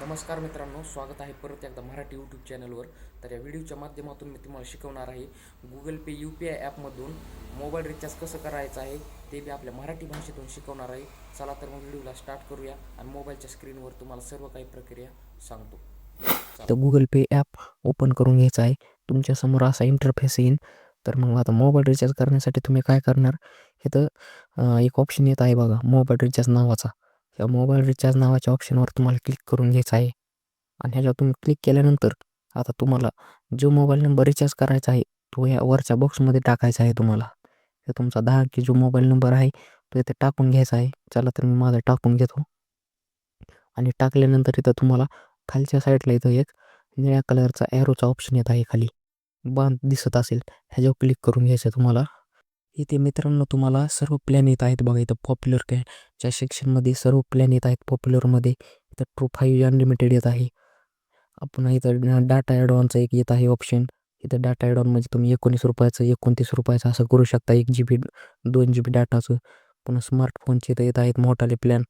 नमस्कार मित्रांनो स्वागत आहे परत एकदा मराठी यूट्यूब चॅनलवर तर या व्हिडिओच्या माध्यमातून मी तुम्हाला शिकवणार आहे Google Pay U P I ॲपमधून मोबाईल रिचार्ज कसं करायचं आहे ते मी आपल्या मराठी भाषेतून शिकवणार आहे. चला तर मग व्हिडिओला स्टार्ट करूया आणि मोबाईलच्या स्क्रीनवर तुम्हाला सर्व काही प्रक्रिया सांगतो. तर गुगल पे ॲप ओपन करून घ्यायचं आहे. तुमच्यासमोर असा इंटरफेस येईल तर मग आता मोबाईल रिचार्ज करण्यासाठी तुम्ही काय करणार? हे तर एक ऑप्शन येत आहे बघा मोबाईल रिचार्ज नावाचा. मोबाईल रिचार्ज नावाच्या ऑप्शनवर तुम्हाला क्लिक करून घ्यायचं आहे. आणि ह्याच्यावर तुम्ही क्लिक केल्यानंतर आता तुम्हाला जो मोबाईल नंबर रिचार्ज करायचा आहे तो या वरच्या बॉक्समध्ये टाकायचा आहे तुम्हाला. तर तुमचा दहा की जो मोबाईल नंबर आहे तो इथे टाकून घ्यायचा आहे. चला तर मी माझा टाकून घेतो. आणि टाकल्यानंतर इथं तुम्हाला खालच्या साईडला इथं एक निळ्या कलरचा ॲरोचा ऑप्शन येत आहे खाली. बांध दिसत असेल ह्याच्यावर क्लिक करून घ्यायचं तुम्हाला. इथे मित्रांनो तुम्हाला सर्व प्लॅन येत आहेत बघा इथं पॉप्युलर काय? च्या सेक्शनमध्ये सर्व प्लॅन येत आहेत पॉप्युलरमध्ये इथं ट्रू फाईव्ह अनलिमिटेड येत आहे. आपण इथं डाटा ॲडॉनचं एक येत आहे ऑप्शन इथं डाटा ॲडॉन म्हणजे तुम्ही एकोणीस रुपयाचं एकोणतीस रुपयाचं असं करू शकता. एक जी बी दोन जी बी डाटाचं पुन्हा स्मार्टफोनचे इथं येत आहेत मोठाले प्लॅन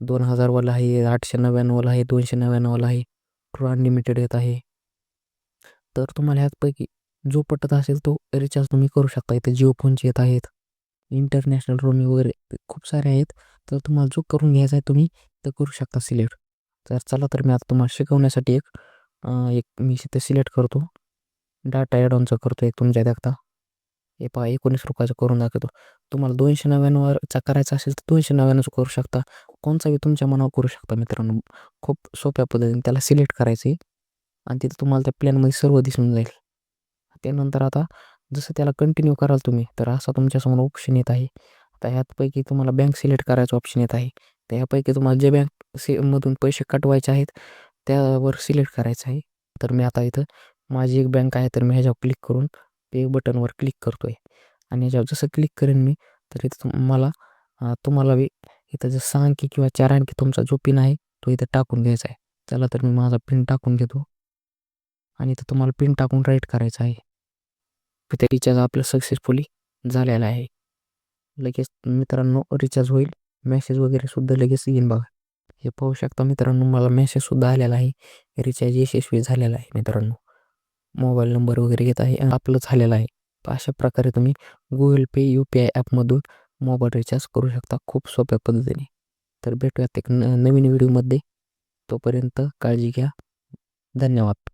दोन हजारवाला आहे आठशे नव्याण्णवला आहे दोनशे नव्याण्णवला आहे. ट्रू अनलिमिटेड येत आहे. तर तुम्हाला ह्याचपैकी जो पटत असेल तो रिचार्ज तुम्ही करू शकता. इथे जिओ फोनचे येत आहेत. इंटरनॅशनल रोमिंग वगैरे खूप सारे आहेत. तर तुम्हाला जो करून घ्यायचा आहे तुम्ही तर करू शकता सिलेक्ट तर चला तर मी आता तुम्हाला शिकवण्यासाठी एक एक मी इथे सिलेक्ट करतो. डाटा ॲडॉनचं करतो एक तुमच्या देखता हे पहा एकोणीस रुपयाचं करून दाखवतो. तुम्हाला दोनशे नव्याण्णवचा करायचा असेल तर दोनशे नव्याण्णवचं करू शकता. कोणचाही तुमच्या मनावर करू शकता मित्रांनो. खूप सोप्या पद्धतीने त्याला सिलेक्ट करायचं आहे आणि तिथं तुम्हाला त्या प्लॅनमध्ये सर्व दिसून जाईल. त्यानंतर आता जसं त्याला कंटिन्यू कराल तुम्ही तर असा तुमच्यासमोर ऑप्शन येत आहे. आता ह्यापैकी तुम्हाला बँक सिलेक्ट करायचं ऑप्शन येत आहे. तर ह्यापैकी तुम्हाला जे बँक से मधून पैसे कटवायचे आहेत त्यावर सिलेक्ट करायचं आहे. तर मी आता इथं माझी एक बँक आहे तर मी ह्याच्यावर क्लिक करून पे बटनवर क्लिक करतो आहे आणि ह्याच्यावर जसं क्लिक करेन मी तर इथं तुम्हाला मला तुम्हाला इथं जर सहा अंकी किंवा चार अंकी तुमचा जो पिन आहे तो इथं टाकून घ्यायचा आहे. चला तर मी माझा पिन टाकून घेतो. आणि इथं तुम्हाला पिन टाकून राईट करायचं आहे. ते रिचार्ज आपलं सक्सेसफुली झालेलं आहे. लगेच मित्रांनो रिचार्ज होईल. मेसेज वगैरे सुद्धा लगेच येईन बघा. हे पाहू शकता मित्रांनो मला मेसेज सुद्धा आलेला आहे. रिचार्ज यशस्वी झालेला आहे मित्रांनो. मोबाईल नंबर वगैरे येत आहे आपलं झालेलं आहे. अशा प्रकारे तुम्ही Google Pay U P I ॲपमधून मोबाईल रिचार्ज करू शकता खूप सोप्या पद्धतीने. तर भेटूयात एक न नवीन व्हिडिओमध्ये तोपर्यंत काळजी घ्या. धन्यवाद.